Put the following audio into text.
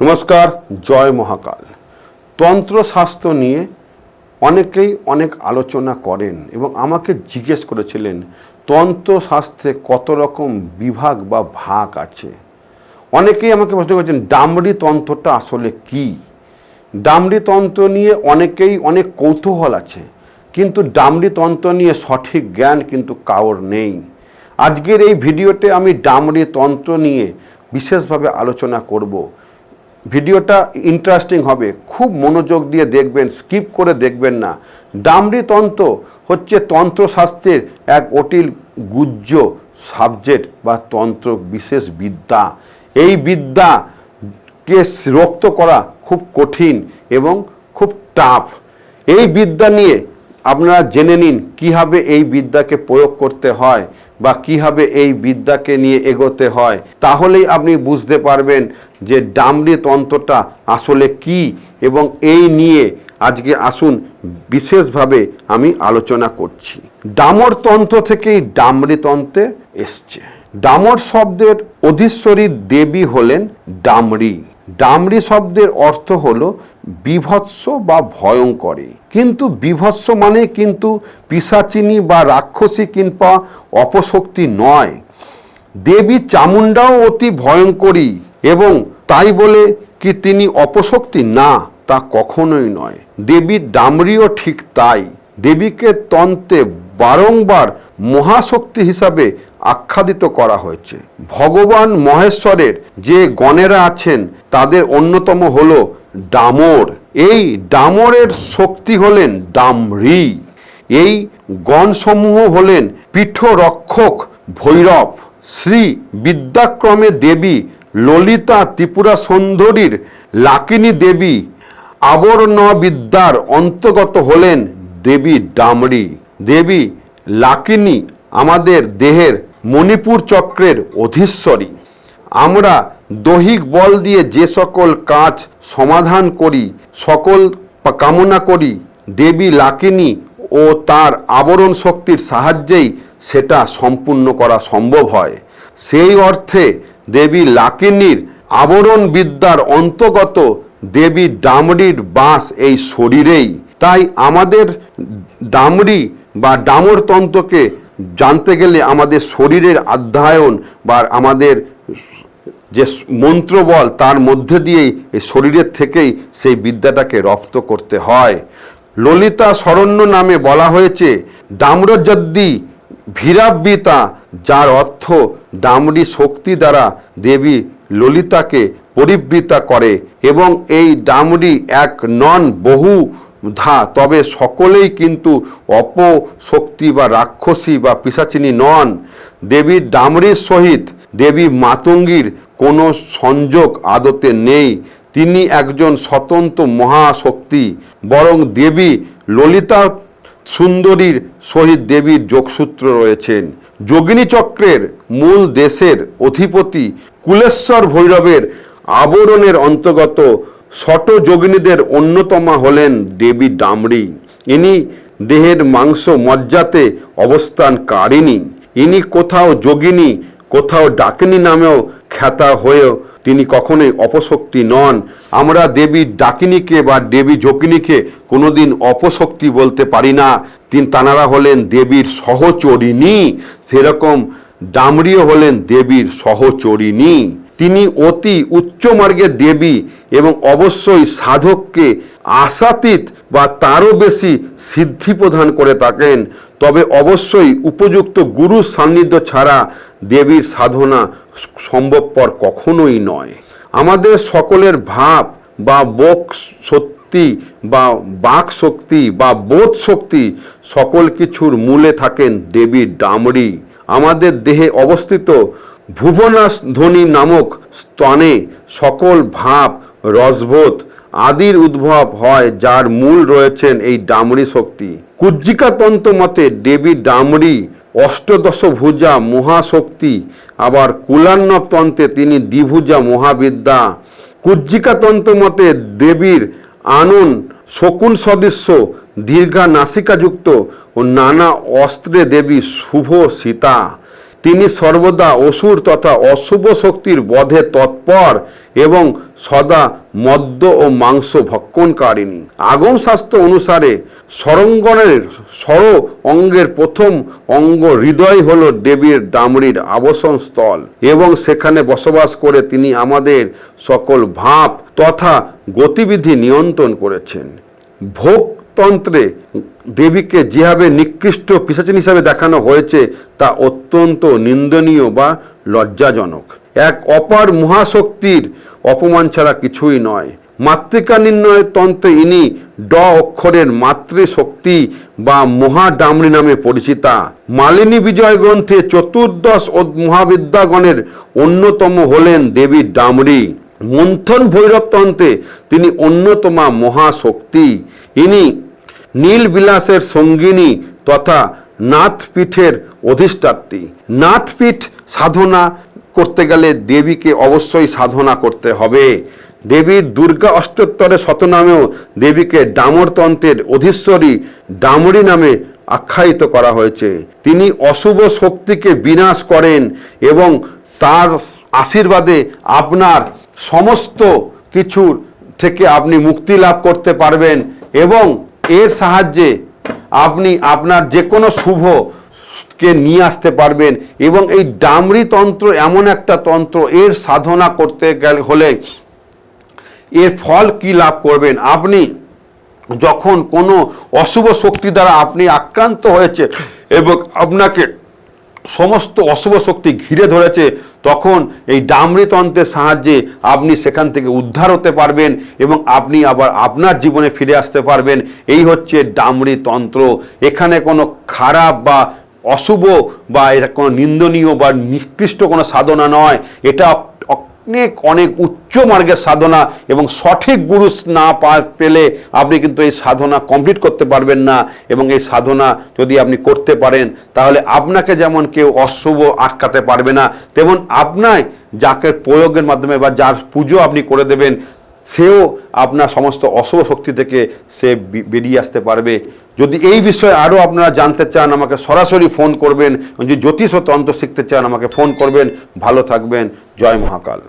নমস্কার, জয় মহাকাল। তন্ত্রশাস্ত্র নিয়ে অনেকেই অনেক আলোচনা করেন এবং আমাকে জিজ্ঞেস করেছিলেন তন্ত্রশাস্ত্রে কত রকম বিভাগ বা ভাগ আছে? অনেকেই আমাকে প্রশ্ন করেছেন ডামরি তন্ত্রটা আসলে কি? ডামরি তন্ত্র নিয়ে অনেকেই অনেক কৌতূহল আছে, কিন্তু ডামরি তন্ত্র নিয়ে সঠিক জ্ঞান কিন্তু কারোর নেই। আজকের এই ভিডিওতে আমি ডামরি তন্ত্র নিয়ে বিশেষভাবে আলোচনা করব। ভিডিওটা ইন্টারেস্টিং হবে। খুব মনোযোগ দিয়ে দেখবেন স্কিপ করে দেখবেন না। তন্ত্র হচ্ছে তন্ত্রশাস্ত্রের এক অটিল গুজ্জ সাবজেক্ট বা তন্ত্র বিশেষ বিদ্যা। এই বিদ্যাকে রক্ত করা খুব কঠিন এবং খুব টাফ এই বিদ্যা নিয়ে আপনারা জেনে নিন, কীভাবে এই বিদ্যাকে প্রয়োগ করতে হয়। বা কীভাবে এই বিদ্যাকে নিয়ে এগোতে হয়, তাহলেই আপনি বুঝতে পারবেন যে ডামরি তন্ত্রটা আসলে কি এবং এই নিয়ে আজকে আসুন বিশেষভাবে আমি আলোচনা করছি। ডামর তন্ত্র থেকেই ডামরি তন্ত্রে এসছে। ডামর শব্দের অধীশ্বরী দেবী হলেন ডামরি ডামরি শব্দের অর্থ হলো বিভৎস বা ভয়ঙ্করে। কিন্তু বিভৎস মানে কিন্তু পিসাচিনী বা রাক্ষসী কিংবা অপশক্তি নয়। দেবী চামুণ্ডাও অতি ভয়ঙ্করী এবং তাই বলে কি তিনি অপশক্তি? না, তা কখনোই নয়। দেবী ডামরিও ঠিক তাই। দেবীকে তন্ত্রে বারংবার মহাশক্তি হিসাবে আখ্যাদিত করা হয়েছে। ভগবান মহেশ্বরের যে গণেরা আছেন, তাদের অন্যতম হল ডামর। এই ডামরের শক্তি হলেন ডামরি। এই গণসমূহ হলেন পীঠরক্ষক ভৈরব। শ্রী বিদ্যাক্রমে দেবী ললিতা ত্রিপুরা সুন্দরীর লাকিনী দেবী আবরণ বিদ্যার অন্তর্গত হলেন দেবী ডামরি। দেবী লাকিনী আমাদের দেহের মণিপুর চক্রের অধীশ্বরী। আমরা দৈহিক বল দিয়ে যে সকল কাজ সমাধান করি, সকল কামনা করি, দেবী লাকিনী ও তার আবরণ শক্তির সাহায্যেই সেটা সম্পূর্ণ করা সম্ভব হয়। সেই অর্থে দেবী লাকিনীর আবরণ বিদ্যার অন্তর্গত দেবী ডামরির বাস এই শরীরেই। তাই আমাদের ডামরি বা ডামর তন্ত্রকে জানতে গেলে আমাদের শরীরের অধ্যায়ন বা আমাদের যে মন্ত্রবল তার মধ্যে দিয়েই এই শরীরের থেকেই সেই বিদ্যাটাকে রপ্ত করতে হয়। ললিতা শরণ্য নামে বলা হয়েছে ডাম্রযদ্দি ভীরাব্বিতা যার অর্থ ডামরি শক্তি দ্বারা দেবী ললিতাকে পরিবৃতা করে এবং এই ডামরি এক নন বহু ধা, তবে সকলেই কিন্তু অপশক্তি বা রাক্ষসী বা পিসাচিনী নন। দেবীর ডামরির সহিত দেবী মাতঙ্গীর কোনো সংযোগ আদতে নেই। তিনি একজন স্বতন্ত্র মহাশক্তি, বরং দেবী ললিতা সুন্দরীর সহিত দেবীর যোগসূত্র রয়েছেন। যোগিনী চক্রের মূল দেশের অধিপতি কুলেশ্বর ভৈরবের আবরণের অন্তর্গত শট যোগিনীদের অন্যতমা হলেন দেবী ডামরি ইনি দেহের মাংস মজ্জাতে অবস্থান কারিনী ইনি কোথাও যোগিনী, কোথাও ডাকিনী নামেও খ্যাতা হয়েও তিনি কখনোই অপশক্তি নন। আমরা দেবী ডাকিনীকে বা দেবী যোগিনীকে কোনোদিন অপশক্তি বলতে পারি না। তিনি তানারা হলেন দেবীর সহচরিণী, সেরকম ডামরিও হলেন দেবীর সহচরিণী। তিনি অতি উচ্চ মার্গের দেবী এবং অবশ্যই সাধককে আশাতীত বা তারও বেশি সিদ্ধি প্রদান করে থাকেন। তবে অবশ্যই উপযুক্ত গুরু সান্নিধ্য ছাড়া দেবীর সাধনা সম্ভবপর কখনোই নয়। আমাদের সকলের ভাব বা বোক শক্তি বা বাক শক্তি বা বোধ শক্তি সকল কিছুর মূলে থাকেন দেবীর ডামরি আমাদের দেহে অবস্থিত ভুবনাধ্বনি নামক স্তনে সকল ভাব রসবোধ আদির উদ্ভব হয়, যার মূল রয়েছেন এই ডামরি শক্তি। কুজ্জিকাতন্ত্র মতে দেবী ডামরি অষ্টদশ ভুজা মহাশক্তি, আবার কুলান্নব তন্ত্রে তিনি দ্বিভুজা মহাবিদ্যা। কুজ্জিকাতন্ত্র মতে দেবীর আনন শকুন সদৃশ্য, দীর্ঘা নাসিকাযুক্ত ও নানা অস্ত্রে দেবী শুভ সীতা। তিনি সর্বদা অসুর তথা অশুভ শক্তির বধে তৎপর এবং সদা মদ্য ও মাংস ভক্ষণকারিণী। আগম শাস্ত্র অনুসারে সরঙ্গনের সর অঙ্গের প্রথম অঙ্গ হৃদয় হল দেবীর ডামরির আবাসন স্থল এবং সেখানে বসবাস করে তিনি আমাদের সকল ভাব তথা গতিবিধি নিয়ন্ত্রণ করেছেন। ভোগতন্ত্রে দেবীকে যেভাবে নিকৃষ্ট পিসাচিন হিসাবে দেখানো হয়েছে, তা অত্যন্ত নিন্দনীয় বা লজ্জাজনক। এক অপার মহাশক্তির অপমান ছাড়া কিছুই নয়। মাতৃকা নির্ণয়ের তন্ত্রে ইনি ড অক্ষরের মাতৃশক্তি বা মহাডামরি নামে পরিচিতা। মালিনী বিজয় গ্রন্থে চতুর্দশ মহাবিদ্যাগণের অন্যতম হলেন দেবী ডামরি মন্থন ভৈরবতন্ত্রে তিনি অন্যতমা মহাশক্তি। ইনি নীলবিলাসের সঙ্গিনী তথা নাথপীঠের অধিষ্ঠাত্রী। নাথপীঠ সাধনা করতে গেলে দেবীকে অবশ্যই সাধনা করতে হবে। দেবীর দুর্গা অষ্টোত্তরে শতনামেও দেবীকে ডামরতন্ত্রের অধীশ্বরী ডামরি নামে আখ্যায়িত করা হয়েছে। তিনি অশুভ শক্তিকে বিনাশ করেন এবং তার আশীর্বাদে আপনার সমস্ত কিছুর থেকে আপনি মুক্তি লাভ করতে পারবেন এবং এর সাহায্যে আপনি আপনার যে কোনো শুভ কে নিয়ে আসতে পারবেন এবং এই ডামরি তন্ত্র এমন একটা তন্ত্র এর সাধনা করতে গেলে হলে এর ফল কি লাভ করবেন? আপনি যখন কোনো অশুভ শক্তি দ্বারা আপনি আক্রান্ত হয়েছে এবং আপনাকে সমস্ত অশুভ শক্তি ঘিরে ধরেছে, তখন এই ডামৃতন্ত্রের সাহায্যে আপনি সেখান থেকে উদ্ধার হতে পারবেন এবং আপনি আবার আপনার জীবনে ফিরে আসতে পারবেন। এই হচ্ছে ডামরি তন্ত্র এখানে কোনো খারাপ বা অশুভ বা এটা কোনো নিন্দনীয় বা নিকৃষ্ট কোনো সাধনা নয়। এটা অনেক অনেক উচ্চ মার্গের সাধনা এবং সঠিক গুরু না পেলে আপনি কিন্তু এই সাধনা কমপ্লিট করতে পারবেন না এবং এই সাধনা যদি আপনি করতে পারেন, তাহলে আপনাকে যেমন কেউ অশুভ আটকাতে পারবে না, তেমন আপনার যাকে প্রয়োগের মাধ্যমে বা যার পুজো আপনি করে দেবেন, সেও আপনার সমস্ত অশুভ শক্তি থেকে সে বেরিয়ে আসতে পারবে। যদি এই বিষয়ে আরও আপনারা জানতে চান, আমাকে সরাসরি ফোন করবেন। যদি জ্যোতিষ ও তন্ত্র শিখতে চান, আমাকে ফোন করবেন। ভালো থাকবেন। জয় মহাকাল।